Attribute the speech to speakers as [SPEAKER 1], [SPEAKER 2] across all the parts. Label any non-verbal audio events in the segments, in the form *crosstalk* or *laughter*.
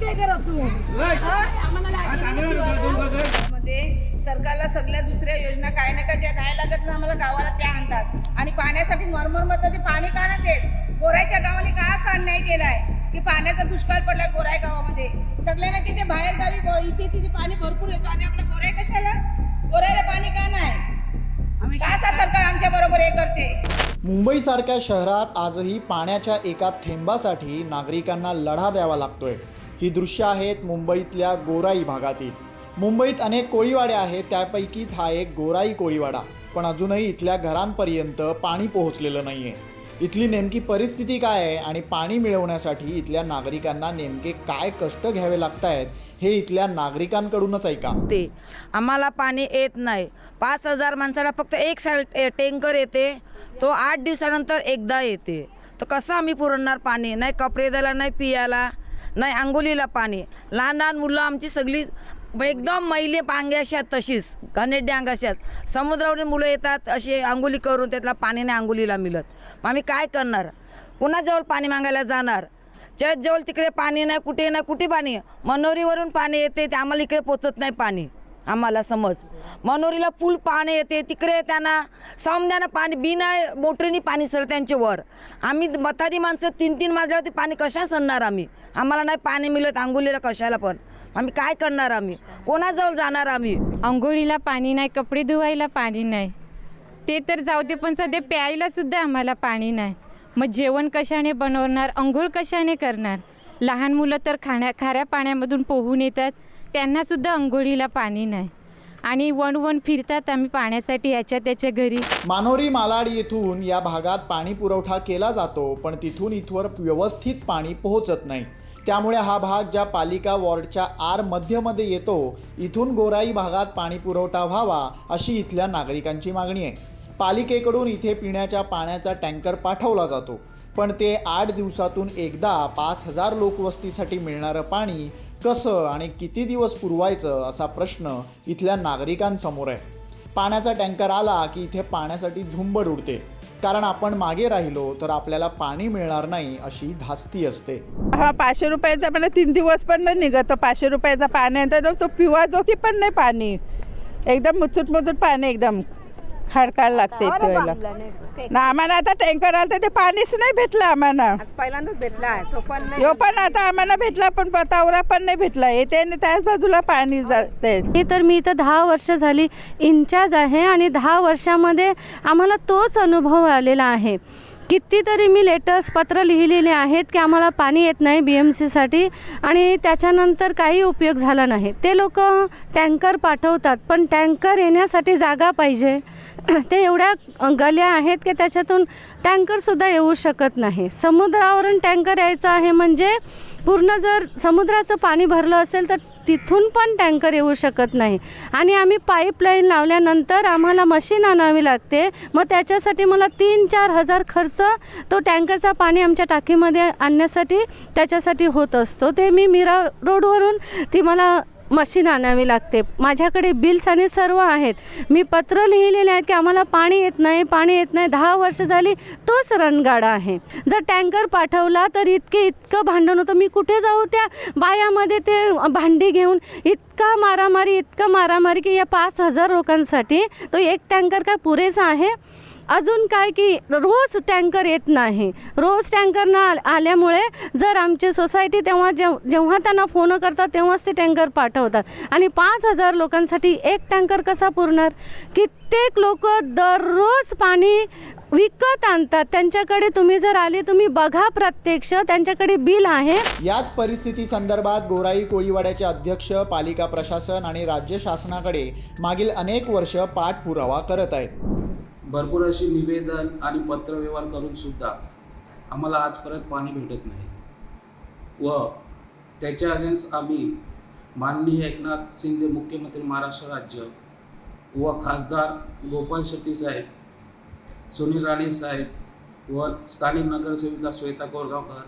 [SPEAKER 1] काय करायचो
[SPEAKER 2] मध्ये सरकारला सगळ्या दुसऱ्या योजना काय नाही का ज्या नाही लागत ना आम्हाला गावाला त्या आणतात. आणि पाण्यासाठी मरमर मत ते पाणी का नाही देत? गोरायच्या गावाने का असा अन्याय केलाय? की पाण्याचा दुष्काळ पडलाय गोराय गावामध्ये. सगळ्यांना तिथे बाहेर गावी इथे तिथे पाणी भरपूर येतं आणि आपलं गोराय कशाला? गोरायला पाणी का नाही? का असा सरकार आमच्या बरोबर हे करते?
[SPEAKER 3] मुंबईसारख्या शहरात आजही पाण्याच्या एका थेंबासाठी नागरिकांना लढा द्यावा लागतोय. ही दृश्य आहेत मुंबईतल्या गोराई भागातील. मुंबईत अनेक कोळीवाडे आहेत त्यापैकीच हा एक गोराई कोळीवाडा. पण अजूनही इथल्या घरांपर्यंत पाणी पोहोचलेलं नाही आहे इथली नेमकी परिस्थिती काय आहे आणि पाणी मिळवण्यासाठी इथल्या नागरिकांना नेमके काय कष्ट घ्यावे लागत आहेत हे इथल्या नागरिकांकडूनच ऐका.
[SPEAKER 4] ते आम्हाला पाणी येत नाही. पाच हजार माणसाला फक्त एक साल टँकर येते. तो आठ दिवसानंतर एकदा येते. तर कसं आम्ही पुरवणार पाणी? नाही कपडे द्यायला नाही पियाला. नाही आंघोळीला पाणी. लहान लहान मुलं आमची सगळी एकदम मैले पांग्याशात तशीच घनेड्या अंगाशात अशाच समुद्रावरून मुलं येतात असे आंघोळी करून त्यातला पाणी नाही आंघोळीला मिळत. मग आम्ही काय करणार? कुणाजवळ पाणी मागायला जाणार? चर्चजवळ तिकडे पाणी नाही कुठे नाही कुठे पाणी? मनोरीवरून पाणी येते ते आम्हाला इकडे पोचत नाही पाणी. आम्हाला समज. मनोरीला पूल पाणी येते तिकडे त्यांना सामन्यानं पाणी बिना मोटरीने पाणी सर त्यांचे वर. आम्ही मतारी माणसं तीन तीन मजल्यावरती पाणी कशा सणणार आम्ही? आम्हाला नाही पाणी मिळत आंघोळीला कशाला पण. आम्ही काय करणार आम्ही? कोणाजवळ जाणार आम्ही?
[SPEAKER 5] आंघोळीला पाणी नाही कपडे धुवायला पाणी नाही. ते तर जाऊ दे पण सध्या प्यायला सुद्धा आम्हाला पाणी नाही. मग जेवण कशाने बनवणार? आंघोळ कशाने करणार? लहान मुलं तर खाण्या खाऱ्या पाण्यामधून पोहून येतात. त्यांना सुद्धा पाणी नाही. आणि वन वन फिरतात आम्ही पाण्यासाठी याच्या त्याच्या घरी.
[SPEAKER 3] मानोरी मालाड येथून या भागात पाणी पुरवठा केला जातो पण तिथून इथवर व्यवस्थित पाणी पोहोचत नाही. त्यामुळे हा भाग ज्या पालिका वॉर्डच्या आर मध्यमध्ये येतो इथून गोराई भागात पाणी पुरवठा व्हावा अशी इथल्या नागरिकांची मागणी आहे. पालिकेकडून इथे पिण्याच्या पाण्याचा टँकर पाठवला जातो. पण ते आठ दिवसातून एकदा पाच हजार लोकवस्तीसाठी मिळणारं पाणी कसं आणि किती दिवस पुरवायचं असा प्रश्न इथल्या नागरिकांसमोर आहे. पाण्याचा टँकर आला की इथे पाण्यासाठी झुंबड उडते. कारण आपण मागे राहिलो तर आपल्याला पाणी मिळणार नाही अशी धास्ती असते.
[SPEAKER 6] हा पाचशे रुपयाचा मला तीन दिवस पण नाही निघत. पाचशे रुपयाचा पाणी आहे तर तो पिवा की पण नाही पाणी. एकदम मुचूट मुचूट पाणी एकदम. खडकाळ लागते पिवायला. ना आम्हाला आता टँकर आलं तर ते पाणीच नाही भेटलं आम्हाला.
[SPEAKER 4] पहिल्यांदाच भेटला तो पण
[SPEAKER 6] यो पण आता आम्हाला भेटला पण पतावरा पण नाही भेटला. येते आणि त्याच बाजूला पाणी जाते.
[SPEAKER 7] हे तर मी इथं दहा वर्ष झाली इन्चार्ज आहे आणि दहा वर्षामध्ये आम्हाला तोच अनुभव आलेला आहे. कितीतरी मी लेटर्स पत्र लिहिलेले आहेत की आम्हाला पाणी येत नाही बी एम सीसाठी आणि त्याच्यानंतर काही उपयोग झाला नाही. ते लोक टँकर पाठवतात पण टँकर येण्यासाठी जागा पाहिजे. *clears throat* ते एवढ्या गल्या आहेत की त्याच्यातून टँकरसुद्धा येऊ शकत नाही. समुद्रावरून टँकर यायचं आहे म्हणजे पूर्ण जर समुद्राचं पाणी भरलं असेल तर तिथून पण टँकर येऊ शकत नाही. आणि आम्ही पाईपलाईन लावल्यानंतर आम्हाला मशीन आणावी लागते. मग त्याच्यासाठी मला तीन चार हजार खर्च तो टँकरचा पाणी आमच्या टाकीमध्ये आणण्यासाठी त्याच्यासाठी होत असतो. ते मी मीरा रोडवरून ती मला मशीन आणावी लागते. माझ्याकडे बिल्स आणि सर्व आहेत. मी पत्र लिहिलेले आहेत की आम्हाला पाणी येत नाही पाणी येत नाही. दहा वर्ष झाली तोच रणगाडा आहे. जर टँकर पाठवला तर इतके इतकं भांडण होतं. मी कुठे जाऊ त्या बायामध्ये ते भांडी घेऊन? इत इतका मारामारी इतका मारामारी की या पाच हजार लोकांसाठी तो एक टँकर काय पुरेसा आहे? अजून काय की रोज टँकर येत नाही. रोज टँकर न आल्यामुळे जर आमची सोसायटी तेव्हा जेव जेव्हा त्यांना फोन करतात तेव्हाच ते टँकर पाठवतात. आणि पाच हजार लोकांसाठी एक टँकर कसा पुरणार? कित्येक लोक दररोज पाणी विकत आणतात. त्यांच्याकडे तुम्ही जर आले तुम्ही बघा प्रत्यक्ष त्यांच्याकडे बिल आहे.
[SPEAKER 3] याच परिस्थिती संदर्भात गोराई कोळीवाड्याचे अध्यक्ष पालिका प्रशासन आणि राज्य शासनाकडे मागील अनेक वर्ष पाठपुरावा करत आहेत.
[SPEAKER 8] भरपूर अशी निवेदन आणि पत्रव्यवहार करून सुद्धा आम्हाला आजपर्यंत पाणी भेटत नाही. व त्याच्या अगेन्स्ट आम्ही माननीय एकनाथ शिंदे मुख्यमंत्री महाराष्ट्र राज्य व खासदार गोपाल शेट्टी साहेब सुनील राणे साहेब व स्थानिक नगरसेविका श्वेता कोरगावकर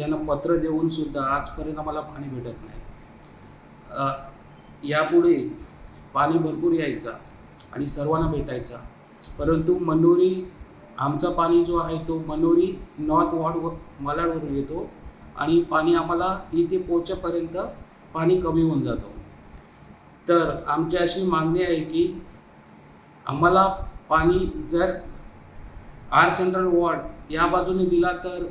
[SPEAKER 8] यांना पत्र देऊन सुद्धा आजपर्यंत आम्हाला पाणी भेटत नाही. यापुढे पाणी भरपूर यायचा आणि सर्वांना भेटायचा. परंतु मनोरी आमचा पाणी जो आहे तो मनोरी नॉर्थ वॉर्ड व- येतो आणि पाणी आम्हाला इथे पोहोचेपर्यंत पाणी कमी होऊन जातं. तर आमची अशी मागणी आहे की आम्हाला पाणी जर आर सेंट्रल वॉर्ड या बाजूने दिला तर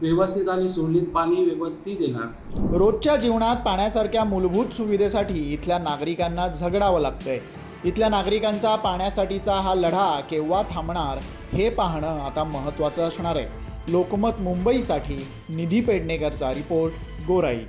[SPEAKER 8] व्यवस्थित आणि सुरळीत पाणी व्यवस्थित येणार.
[SPEAKER 3] रोजच्या जीवनात पाण्यासारख्या मूलभूत सुविधेसाठी इथल्या नागरिकांना झगडावं लागतंय. इथल्या नागरिकांचा पाण्यासाठीचा हा लढा केव्हा थांबणार हे पाहणं आता महत्त्वाचं असणार आहे. लोकमत मुंबईसाठी निधी पेडणेकरचा रिपोर्ट गोराई.